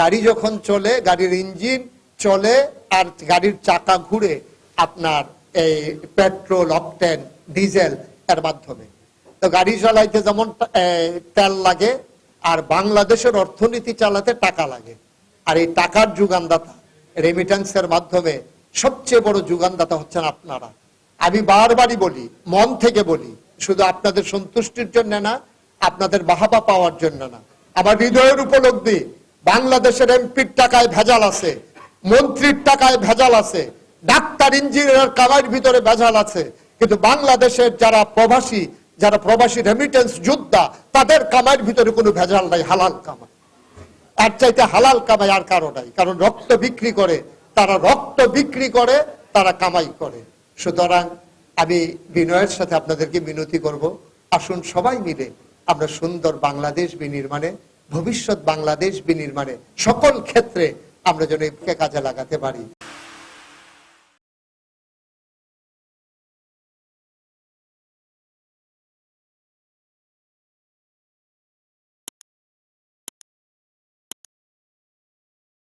গাড়ি যখন চলে, গাড়ির ইঞ্জিন চলে আর গাড়ির চাকা ঘুরে আপনার এই পেট্রোল, অকটেন, ডিজেল এর মাধ্যমে। তো গাড়ি চালাইতে যেমন তেল লাগে, আর বাংলাদেশের অর্থনীতি চালাতে টাকা লাগে। আর এই টাকার যুগানদাতা রেমিটেন্সের মাধ্যমে সবচেয়ে বড় যুগানদাতা হচ্ছেন আপনারা। আমি বারবারই বলি, মন থেকে বলি, শুধু আপনাদের সন্তুষ্টির জন্য না, আপনাদের বাহাবা পাওয়ার জন্য না। আমার হৃদয়ের উপলব্ধি বাংলাদেশের এমপির টাকায় ভেজাল আছে, মন্ত্রীর টাকায় ভেজাল আছে, ডাক্তার, ইঞ্জিনিয়ার, কামাইয়ের ভিতরে ভেজাল আছে। কিন্তু বাংলাদেশের যারা প্রবাসী যারা প্রবাসী রেমিটেন্স যোদ্ধা, তাদের কামাইয়ের ভিতরে কোনো ভেজাল নাই, হালাল কামাই। আর চাইতে হালাল কামাই আর কারও নাই, কারণ রক্ত বিক্রি করে, তারা রক্ত বিক্রি করে, তারা কামাই করে। সুতরাং আমি বিনয়ের সাথে আপনাদেরকে মিনতি করব। আসুন সবাই মিলে আমরা সুন্দর বাংলাদেশ বিনির্মাণে ভবিষ্যৎ বাংলাদেশ বিনির্মাণে সকল ক্ষেত্রে আমরা যেন একে কাজে লাগাতে পারি।